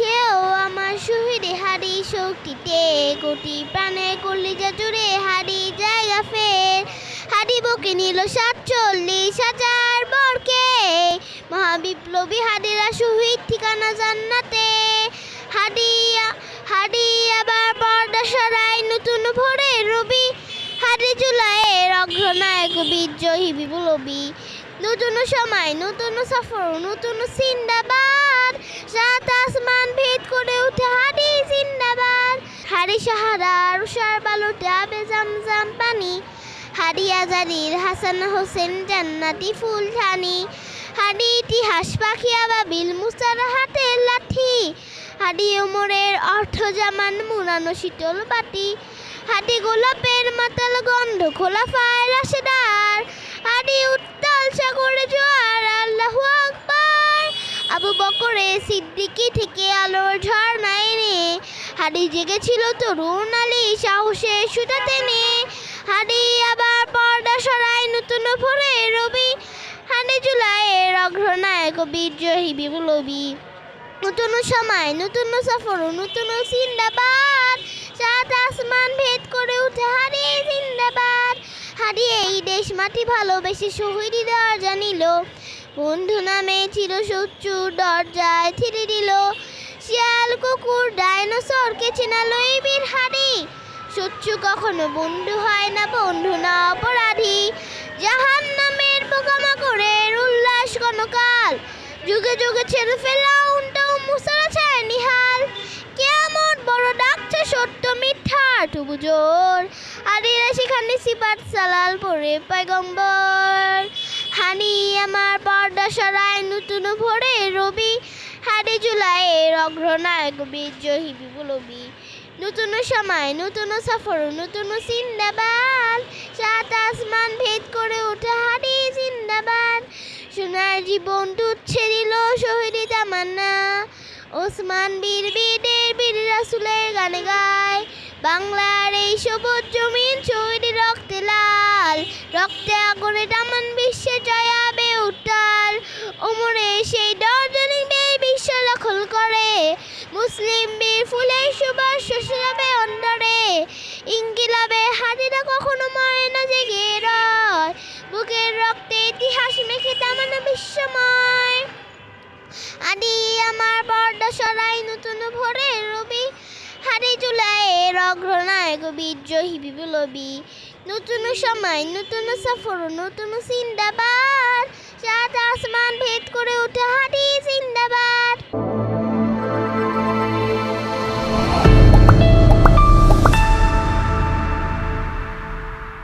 ও আমার শহীদ হারি শক্তিতে, কোটি প্রাণে কলিজা জুড়ে হারি জায়গা ফের। হারি বুকে নিল সাতচল্লিশ হাজার বরকে। মহাবিপ্লবী হাদিরা শহীদ ঠিকানা জান্নাতে। হাদিয়া হাদি আবার পর্দা সরাই নতুন ভোরে রবি। হাদি জুলাইয়ের অগ্রনায়ক বিজয়ী বিপ্লবী। নতুন সময়, নতুন সফর, নতুন সিন্দাবাদ। সাহারা রুষার বালুতে আবে জামজাম পানি। হাদি আজারির হাসান হোসেন জান্নাতি ফুল ঠানি হাদি ইতিহাস পাখি আবাবিল মুসার হাতে লাঠি। হাদি ওমরের অর্থ জামান মুরানো শীতল বাটি হাদি গোলাপের মাতাল গন্ধ খোলা ফায় রাশেদার। হাদি উত্তাল সাগরে জোয়ার, আল্লাহ আকবার। আবু বকরে সিদ্দিকি থেকে আলোর ঝর্ণা এনে হাদি জেগেছিল তরুণ আলী সাহসে সুতা টেনে হাড়ি আবার পর্দা সরাই নতুন ভোরে রবি। হাদি জুলাইয়ের অগ্রনায়ক বিজয়ী বিপ্লবী। নতুন সময়, নতুন সফর, নতুন সিন্দাবাদ সাত আসমান ভেদ করে উঠে হারিয়ে জিন্দাবাদ। হারিয়ে এই দেশ মাটি ভালোবেসে শহীদ দরজা নিল। বন্ধু নামে চির শত্রু, দরজায় ছিঁড়ে দিল। শিয়াল কুকুর ডাইনোসরকে চেনালো এই বীর হারি শত্রু কখনো বন্ধু হয় না, বন্ধু না অপরাধী। জাহান নামের পোকামাকড়ের উল্লাস কনকাল যুগে যুগে ছেড়ে ফেলা উন্টাও মুসারা ছায় নিহাল। কেমন বড় ডাকছে সত্য মিথ্যার তবু জোর। আদিরা সেখানে সিপাত সালাল পরে পয়গম্বর। হানি আমার পর্দা সরায় নতুন ভোরে রবি হাডি জুলাইয়ের অগ্রনায়ক বিজয়ী বিপ্লবী। নতুন সময়, নতুন সফর, নতুন সিন্দাবাদ সাত আসমান ভেদ করে ওঠে হাডি জিন্দাবাদ। সোনার জীবন তুচ্ছে দিল শহীদি তামান্না। ওসমান বীর বীরের বীর রাসুলের গানে গায়। বাংলার এই সবুজ জমিন শহীদ রক্তে লাল। রক্তে আগুনে দামান মুসলিম ফুলের সুবাস শোষাবে অন্তরে। ইঙ্গিলাবে হাজিরা কখনো মরে না জেগে রয়। বুকের রক্তে ইতিহাস মেখে তামানো বিশ্বময়। আদি আমার পর্দা সরাই নতুন ভোরে রবি। হারি জুলাইয়ের অগ্রনায়ক বিজয়ী বিপ্লবী। নতুন সময়, নতুন সফর, নতুন সিন্দাবাদ।